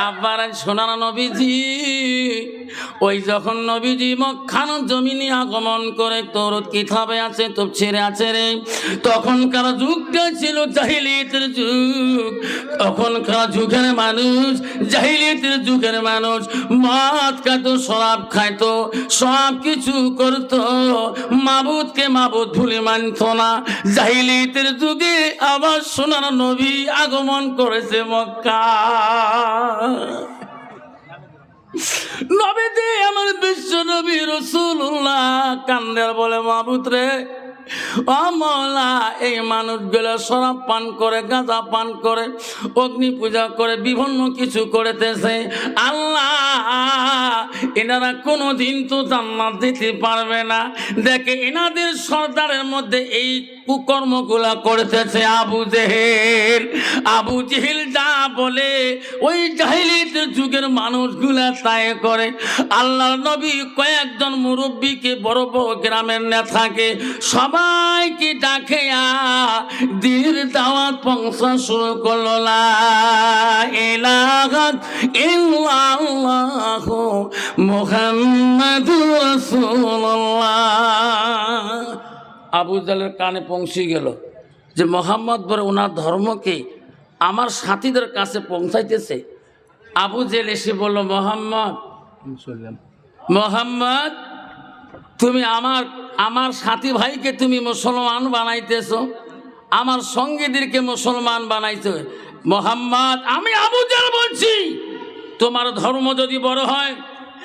আব্বার সোনার নবীজি। ওই যখন নবীজি মক্খান জমিনে আগমন করে, তোর কিতাবে আছে ছেড়ে আছে রে। তখনকার যুগটা ছিল জাহিলিয়তের যুগ। তখনকার যুগের মানুষ, জাহিলিয়তের যুগের মানুষ, মদ খাইতো, শরাব খাইতো, সব কিছু করতো। মাবুদকে মাবুদ ভুলে মানত না। জাহিলিয়তের যুগে আবার সোনার নবী আগমন করেছে মক্কা। নবীজি আমার বিশ্ব নবী রসুল্লাহ কান্দের বলে মাবুত রে ও মৌলা এই মানুষগুলো পান করে, গাঁজা পান করে, অগ্নি পূজা করে, বিভিন্ন কিছু করেতেছে। আল্লাহ, এনারা কোনো দিন তো জান্নাত দিতে পারবে না। দেখে এনাদের সর্দারের মধ্যে এই কুকর্মগুলা করতেছে আবু জেহেল। আবু জেহেল যা বলে, ওই জাহিলিত যুগের মানুষগুলা তাই করে। আল্লাহ নবী কয়েকজন মুরব্বীকে বড় বড় গ্রামের নেতাকে সবাইকে ডাকে দির দাওয়াত পৌঁছা শুরু করল ইল্লাল্লাহ মুহাম্মাদুর রাসূলুল্লাহ। আবু জালের কানে পৌঁছে গেল যে মোহাম্মদ বলে ওনার ধর্মকে আমার সাথীদের কাছে পৌঁছাইতেছে। আবু জেল এসে বলল মোহাম্মদ মোহাম্মদ তুমি আমার আমার সাথী ভাইকে তুমি মুসলমান বানাইতেছো, আমার সঙ্গীদেরকে মুসলমান বানাইছো। মোহাম্মদ, আমি আবু জাল বলছি, তোমার ধর্ম যদি বড় হয়,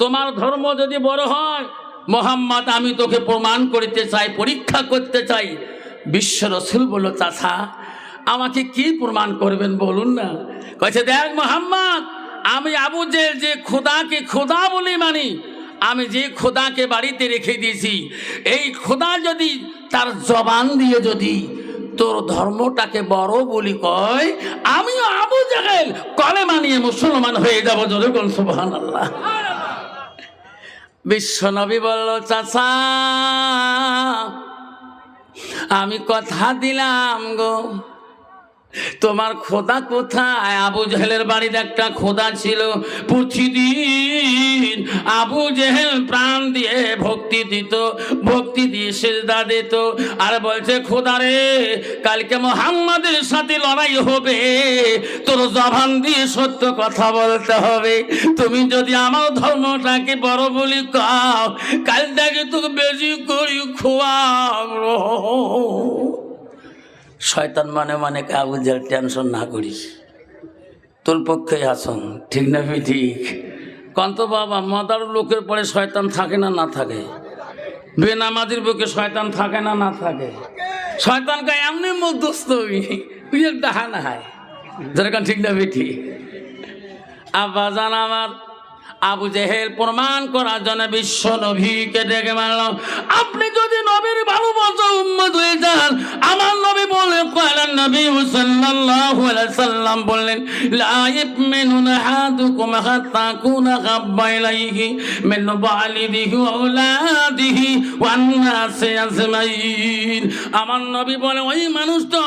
তোমার ধর্ম যদি বড় হয়, মোহাম্মদ, আমি তোকে প্রমাণ করতে চাই, পরীক্ষা করতে চাই। বিশ্ব রসুল বলল চাষা আমাকে কি প্রমাণ করবেন বলুন না। কয়েছে দেখ মোহাম্মদ, আমি আবু জেল যে খোদাকে খোদা বলে মানি আমি যে খোদাকে বাড়িতে রেখে দিয়েছি, এই খোদা যদি তার জবান দিয়ে যদি তোর ধর্মটাকে বড় বলি কয়, আমিও আবু জাহেল কলে মানিয়ে মুসলমান হয়ে যাব যখন সুবহান আল্লাহ বিশ্বনবী বলল, চাচা, আমি কথা দিলাম গো। তোমার খোদা কোথায়? আবু জেহেলের বাড়িতে একটা খোদা ছিল প্রতিদিন আবু জেহেল প্রাণ দিয়ে ভক্তি দিত, ভক্তি দিয়ে সেজদা দিত আর বলছে, খোদা রে, কালকে মোহাম্মদের সাথে লড়াই হবে। তোর জবান দিয়ে সত্য কথা বলতে হবে। তুমি যদি আমার ধর্মটাকে বড় বলি কাও, কাল থেকে তোকে বেশি করি খোয়াবো শয়তান মানে মানে কাগজের টেনশন না করিস। তোর পক্ষে আসন, ঠিক না ঠিক কন্ত বাবা, মাদার লোকের পরে শয়তান থাকে না না থাকে। বেনামাজির বুকে শয়তান থাকে না না থাকে। শয়তান শয়তানকে এমনি মধ্যস্থ তুই একটা না হায় যেরকম ঠিক না বেঠি আব্বা জান আমার আবু জেহেল প্রমাণ করার জন্য বিশ্ব নবীকে ডেকে মারল আপনি যদি নবীর ভালোবাসা উম্মত হয়ে যান, আমার নবী বলে কয়লান নবী সাল্লাল্লাহু আলাইহি সাল্লাম বললেন, লা হাত্তা কুনা মিন ওয়া আওলাদিহি ওয়ান আজমাইন। আমার নবী বলে, ওই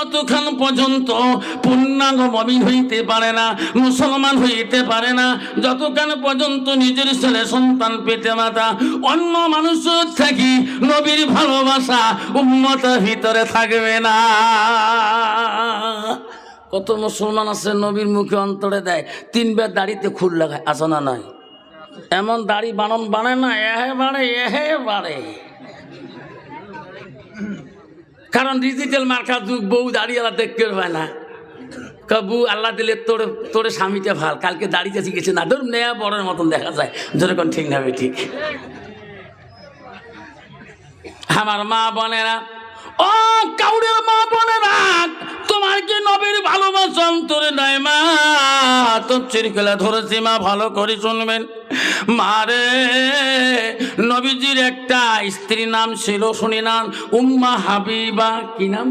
অতক্ষণ পর্যন্ত পূর্ণাঙ্গ মমিন হইতে পারে না, মুসলমান হইতে পারে না। যতক্ষণ পর্যন্ত নিজের ছেলে সন্তান পেতে মাতা, অন্য মানুষ থাকি নবীর ভালোবাসা উন্মতের ভিতরে থাকবে না। কত মুসলমান আছে নবীর মুখে অন্তরে দেয়, তিনবার দাড়িতে খুর লাগায় আসে না নয় এমন দাড়ি বানন বানে না এহে বাড়ে এহে বাড়ে কারণ ডিজিটাল মার্কা যুগ, বউ দাঁড়িয়ে দেখতে পায় না। কাবু, আল্লাহ দিলে তোর, তোরে স্বামীটা ভালো। কালকে দাঁড়িয়ে গেছে না ধর নেয়া বড়ের মতন দেখা যায়। যেরকম ঠিক না ঠিক আমার মা বোনেরা, ও কাউরের মা বোনেরা, তোমার কি নবীর ভালোবাসা? অন্তরে নাই মা। তোর চিরকেলা ধরেছি মা, ভালো করে শুনবেন। মারে নবীজির একটা স্ত্রী নাম ছিল, শুনি নাম উম্মা হাবিবা। কি নাম?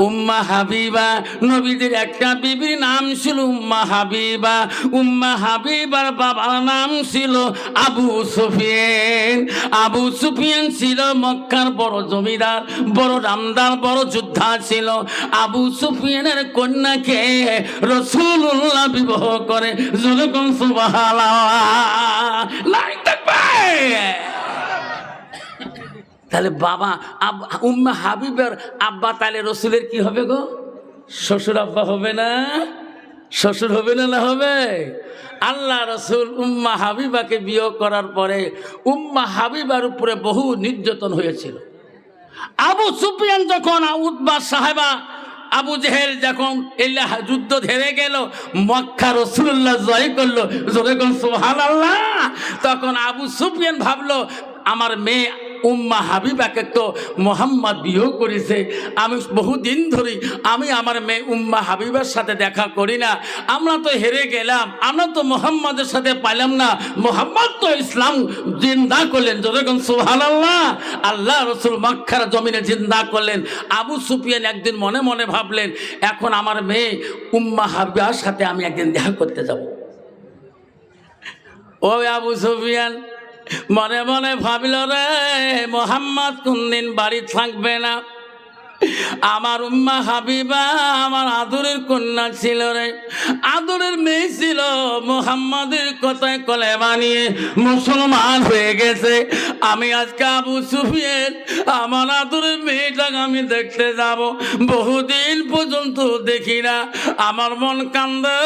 উম্মা হাবিবা, নবীদের একটা বিবির নাম ছিল উম্মা হাবিবা। উম্মা হাবিবার বাবার নাম ছিল আবু সুফিয়ান। আবু সুফিয়ান ছিল মক্কার বড় জমিদার, বড় রামদার বড় যোদ্ধা ছিল। আবু সুফিয়ানের কন্যাকে রসুল্লাহ বিবাহ করে। যেরকম সুবাহ তাহলে বাবা, আব- উম্মা হাবিবের আব্বা তাহলে রসুলের কি হবে গো? শ্বশুর আব্বা হবে না? শ্বশুর হবে না না হবে? আল্লাহ রসুল উম্মা হাবিবাকে বিয়ে করার পরে উম্মা হাবিবার উপরে বহু নির্যাতন হয়েছিল। আবু সুফিয়ান যখন উদ্বা সাহেবা, আবু জেহেল যখন এল্লাহ যুদ্ধ ধরে গেল, মক্কা রসুল্লাহ জয় করল যখন সোহান আল্লাহ তখন আবু সুফিয়ান ভাবলো, আমার মেয়ে উম্মা হাবিবাকে তো মোহাম্মদ বিয়েও করেছে। আমি বহুদিন ধরে আমি আমার মেয়ে উম্মা হাবিবার সাথে দেখা করি না। আমরা তো হেরে গেলাম, আমরা তো মোহাম্মদের সাথে পাইলাম না। মোহাম্মদ তো ইসলাম জিন্দা করলেন যখন সুহান আল্লাহ আল্লাহ রসুল মক্কার জমিনে জিন্দা করলেন। আবু সুফিয়ান একদিন মনে মনে ভাবলেন, এখন আমার মেয়ে উম্মা হাবিবার সাথে আমি একদিন দেখা করতে যাব। ও আবু সুফিয়ান মনে মনে ভাবিল রে মোহাম্মদ কোনদিন বাড়ি থাকবে না। আমার উম্মা হাবিবা আমার আদরের কন্যা ছিল রে। আদরের মেয়ে ছিল মোহাম্মদের কথায় কলে বানিয়ে মুসলমান হয়ে গেছে। আমি আজকে আবু সুফিয়ের আমার আদরের মেয়েটাকে আমি দেখতে যাব। বহুদিন পর্যন্ত দেখি না। আমার মন কান্দে।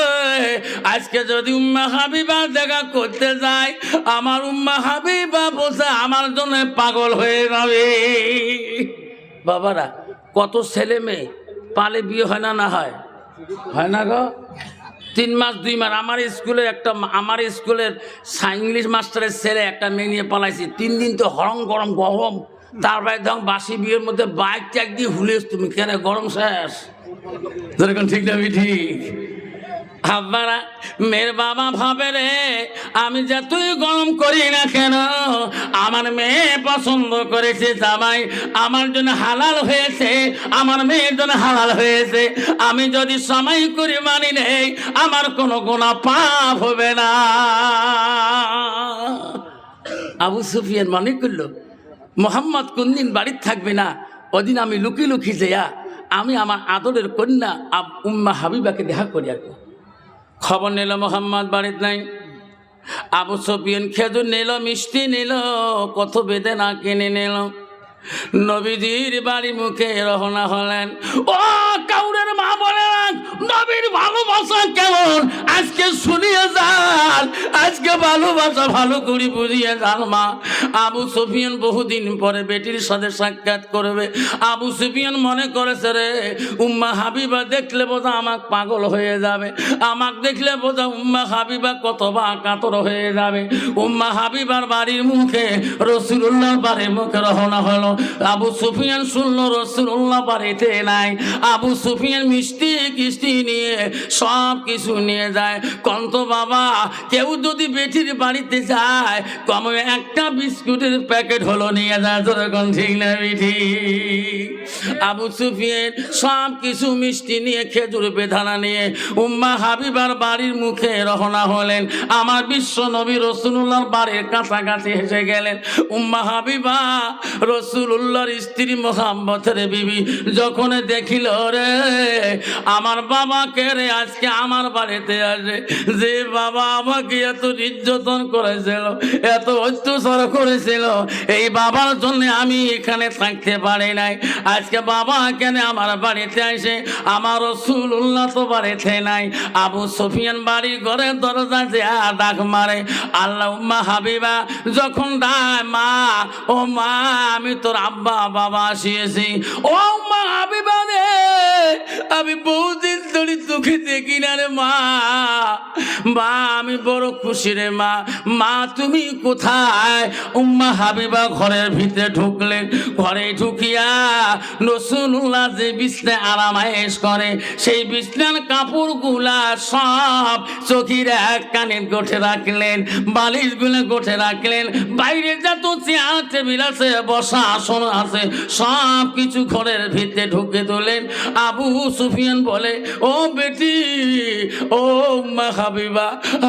আজকে যদি উম্মা হাবিবা দেখা করতে যায়, আমার উম্মা হাবিবা বসে আমার জন্য পাগল হয়ে যাবে। বাবারা কত ছেলে মেয়ে? পালে বিয়ে হয় না না হয়? হয় না গো। তিন মাস, দুই মাস। আমার স্কুলে একটা আমার স্কুলের ইংলিশ মাস্টারের ছেলে একটা মেয়ে নিয়ে পালাইছি। তিন দিন তো হরম গরম গরম। তারপরে ধর বাসি বিয়ের মধ্যে বাইক ট্যাক দিয়ে হুলিস তুমি কেন গরম শেষ যেরকম ঠিক না ঠিক। আব্বারা, মেয়ের বাবা ভাবে রে, আমি যতই গরম করি না কেন? আমার মেয়ে পছন্দ করেছে জামাই, আমার জন্য হালাল হয়েছে, আমার মেয়ের জন্য হালাল হয়েছে। আমি যদি সময় করে মানি নেই, আমার কোনো গোনা পাপ হবে না। আবু সুফিয়ান মনে করল, মোহাম্মদ কোনদিন বাড়ির থাকবে না? ওদিন আমি লুকি লুকি যেয়া আমি আমার আদরের কন্যা উম্মা হাবিবাকে দেখা করি আর কি। খবর নিল মোহাম্মদ, বাড়িতে নাই। আবু সফিয়ান খেজুর নিল, মিষ্টি নিল, কত বেদে না কিনে নিল। নবীজির বাড়ি মুখে রহনা হলেন, ও বলে নবীর ভালোবাসা কেমন? আজকে শুনিয়ে যান। আজকে ভালোবাসা ভালো করে বুঝিয়ে যান, মা। আবু সুফিয়ান বহুদিন পরে বেটির সাথে সাক্ষাৎ করবে। আবু সুফিয়ান মনে করেছে রে, উম্মা হাবিবা দেখলে বোধা আমাক পাগল হয়ে যাবে। আমাক দেখলে বোধা উম্মা হাবিবা কত বা কাতর হয়ে যাবে। উম্মা হাবিবার বাড়ির মুখে রসুল্লাহ বাড়ির মুখে রহনা হলো। আবু সুফিয়ান শুনলো, রসুল্লাহ বাড়িতে নাই। আবু সুফিয়ান মিষ্টি কিস্তি নিয়ে সব কিছু নিয়ে যায়। কন্ত বাবা, কেউ যদি বেটির বাড়িতে যায়, কমে একটা বিস্কুটের প্যাকেট হলো নিয়ে যায়। যেরকম ঠিক না বিঠি আবু সুফিয়ান সব কিছু মিষ্টি নিয়ে, খেজুর বেধানা নিয়ে, উম্মা হাবিবার বাড়ির মুখে রহনা হলেন। আমার বিশ্ব নবী রসুল্লাহর বাড়ির কাছাকাছি এসে গেলেন। উম্মা হাবিবা, রসুল্লাহর স্ত্রী মোহাম্মতের বিবি যখন দেখিল রে আমার বাবাকে রে? আজকে আমার বাড়িতে আসে যে বাবা আমাকে এত নির্যাতন করেছিল, এত অত্যাচার করেছিল, এই বাবার জন্য আমি এখানে থাকতে পারি নাই। আজকে বাবা কেন আমার বাড়িতে আসে? আমার রসুল তো বাড়িতে নাই। আবু সফিয়ান বাড়ি ঘরে দরজা যে ডাক মারে আল্লাহ উম্মা হাবিবা, যখন ডায় মা, ও মা, আমি তোর আব্বা, বাবা আসিয়েছি। ও মা হাবিবা রে আমি বহুদিন ধরে তোকে দেখি না রে মা মা, আমি বড় খুশি রে মা মা, তুমি কোথায়? উম্মা হাবিবা ঘরের ভিতরে ঢুকলেন। ঘরে ঢুকিয়া রসুল্লাহ যে বিছনায় আরামায়েশ করে, সেই বিছনার কাপড়গুলা সব চোখির এক কানে গোঠে রাখলেন বালিশ বালিশগুলো গোঠে রাখলেন। বাইরে যত চেয়ার, টেবিল আছে, বসা আসন আছে, সব কিছু ঘরের ভিতরে ঢুকে তোলেন আবু সুফিয়ান বলে, ও বেটি। ও মা হাবিবা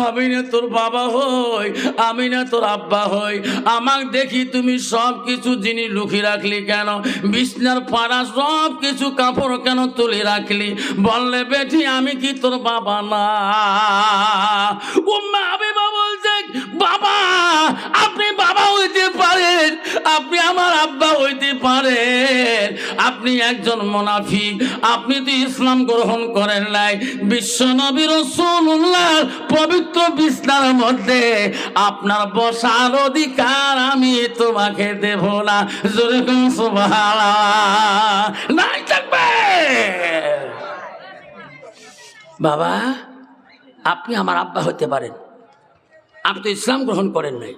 আমি না তোর বাবা হই আমি না তোর আব্বা হই। আমাক দেখি তুমি সব কিছু জিনিস লুকিয়ে রাখলি কেন? বিছনার পাড়া সব কিছু কাপড় কেন তুলে রাখলি? বললে, বেটি, আমি কি তোর বাবা না? ও মা হাবিবা বলছে, বাবা হইতে পারেন, আপনি আমার আব্বা হইতে পারেন। আপনি একজন মোনাফিক, আপনি তো ইসলাম গ্রহণ করেন নাই। বিশ্ব নবী রসুল্লাহ পবিত্র বিস্তার মধ্যে আপনার বসার অধিকার আমি তোমাকে দেব না। সুবহানাল্লাহ। নাই থাকবে। বাবা, আপনি আমার আব্বা হতে পারেন। আপনি তো ইসলাম গ্রহণ করেন নাই।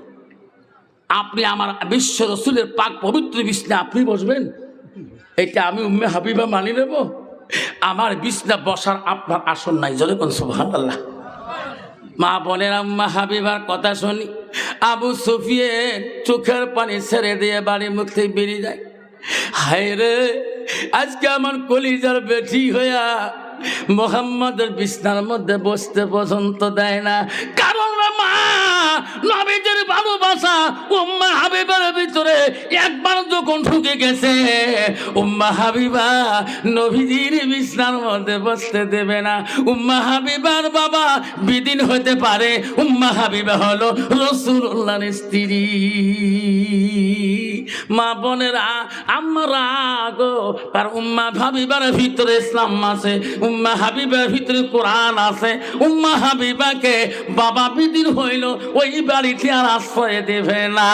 আপনি আমার বিশ্ব রসুলের পাক পবিত্র বিছনা আপনি বসবেন? এটা আমি উম্মে হাবিবা মানি নেব। আমার বিছনা বসার আপনার আসন নাই। জলে কোন সুবহানাল্লাহ। মা বোনের আম্মা হাবিবার কথা শুনি। আবু সুফিয়ে চোখের পানি ছেড়ে দিয়ে বাড়ির মুখে বেরিয়ে যায়। হায় রে, আজকে আমার কলিজার বেটি হইয়া মোহাম্মদের বিছনার মধ্যে বসতে পছন্দ দেয় না। কারণ মা নবীদের ভালোবাসা উম্মা হাবিবার ভিতরে একবার যখন ঢুকে গেছে, উম্মা হাবিবা নবীজির বিছনার মধ্যে বসতে দেবে না। উম্মা হাবিবার বাবা বিদিন হতে পারে, উম্মা হাবিবা হলো রসুল্লাহর স্ত্রী। মা বোনেরা, আমরা গো, আর উম্মা হাবিবার ভিতরে ইসলাম আছে, উম্মা হাবিবার ভিতরে কোরআন আছে, উম্মা হাবিবাকে বাবা বিদিন হইল ওই বাড়িতে আর আশ্রয় দেবে না।